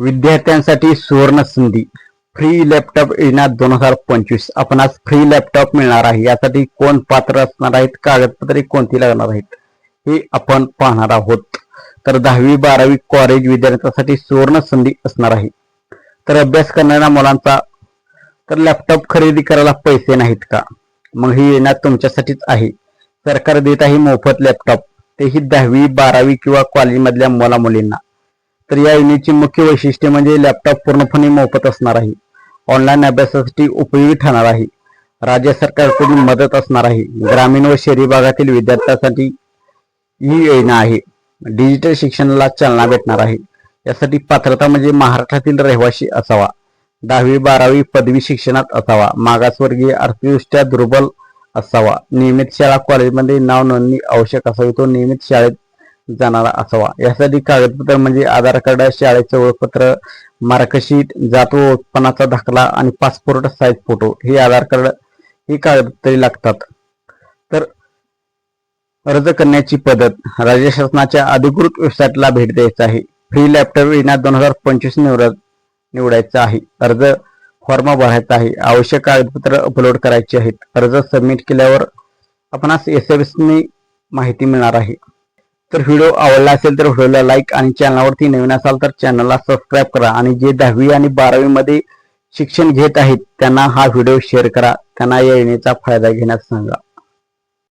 विद्यार्थ्यांसाठी सुवर्ण संधी. फ्री लॅपटॉप योजना दोन हजार पंचवीस. आपणास फ्री लॅपटॉप मिळणार आहे. यासाठी कोण पात्र असणार आहेत? कागदपत्रे कोणती लागणार आहेत? हे आपण पाहणार आहोत. तर दहावी बारावी कॉलेज विद्यार्थ्यांसाठी सुवर्ण संधी असणार आहे. तर अभ्यास करणाऱ्या मुलांचा तर लॅपटॉप खरेदी करायला पैसे नाहीत का? मग ही योजना तुमच्यासाठीच आहे. सरकार देत आहे मोफत लॅपटॉप तेही दहावी बारावी किंवा कॉलेजमधल्या मुला मुलींना तर या योजनेची मुख्य वैशिष्ट्य म्हणजे लॅपटॉप पूर्णपणे मोफत असणार आहे. ऑनलाईन अभ्यासासाठी उपयोगी ठरणार आहे. राज्य सरकारकडून मदत असणार आहे. ग्रामीण व शहरी भागातील विद्यार्थ्यांसाठी ही योजना आहे. डिजिटल शिक्षणाला चालना भेटणार आहे. यासाठी पात्रता म्हणजे महाराष्ट्रातील रहिवासी असावा. दहावी बारावी पदवी शिक्षणात असावा. मागासवर्गीय आर्थिकदृष्ट्या दुर्बल असावा. नियमित शाळा कॉलेजमध्ये नाव नोंदणी आवश्यक असावी. तो नियमित शाळेत जाणारा असावा. यासाठी कागदपत्र म्हणजे आधार कार्ड शाळेचं ओळखपत्र मार्कशीट जात व उत्पन्नाचा दाखला आणि पासपोर्ट साईज फोटो हे आधार कार्ड ही कागदपत्रे लागतात. तर अर्ज करण्याची पद्धत राज्य शासनाच्या अधिकृत वेबसाईटला भेट द्यायचं आहे. फ्री लॅपटॉप येण्यात दोन हजार पंचवीस निवड निवडायचा आहे. अर्ज फॉर्म भरायचा आहे. आवश्यक कागदपत्र अपलोड करायची आहेत. अर्ज सबमिट केल्यावर आपणास एस एम एसनी माहिती मिळणार आहे. तर व्हिडिओ आवडला असेल तर व्हिडिओला लाईक आणि चॅनलवरती नवीन असाल तर चॅनलला सबस्क्राईब करा. आणि जे दहावी आणि बारावी मध्ये शिक्षण घेत आहेत त्यांना हा व्हिडिओ शेअर करा. त्यांना या योजनेचा फायदा घेण्यास सांगा.